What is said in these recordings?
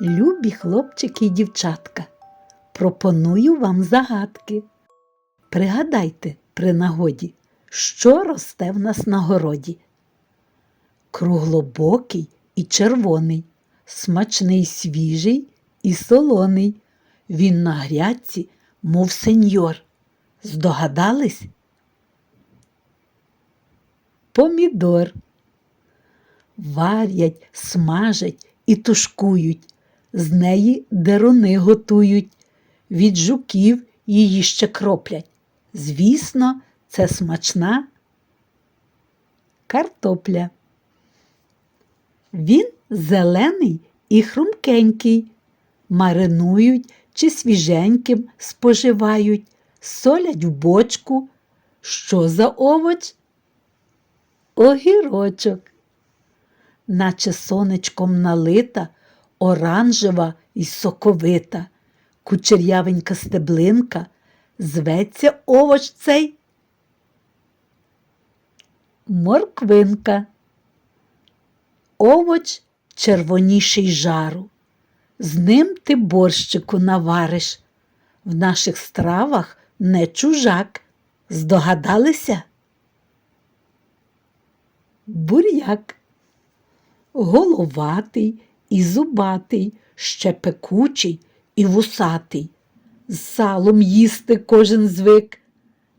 Любі хлопчики і дівчатка, пропоную вам загадки. Пригадайте при нагоді, що росте в нас на городі. Круглобокий і червоний, смачний свіжий і солоний. Він на грядці, мов сеньор. Здогадались? Помідор. Варять, смажать і тушкують, з неї деруни готують, від жуків її ще кроплять. Звісно, це смачна картопля. Він зелений і хрумкенький, маринують чи свіженьким споживають, солять в бочку. Що за овоч? Огірочок. Наче сонечком налита, оранжева і соковита, кучерявенька стеблинка, зветься овоч цей. Морквинка. Овоч червоніший жару. З ним ти борщику навариш. В наших стравах не чужак. Здогадалися? Буряк. Головатий і зубатий, ще пекучий і вусатий. З салом їсти кожен звик.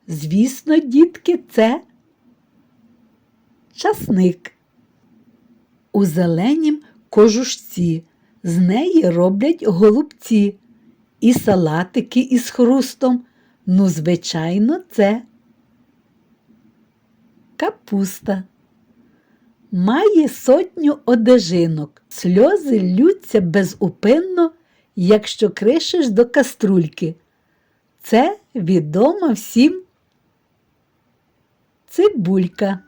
Звісно, дітки, це часник. У зеленім кожушці з неї роблять голубці і салатики із хрустом. Ну, звичайно, це капуста. Має сотню одежинок, сльози ллються безупинно, якщо кришиш до каструльки. Це відомо всім цибулька.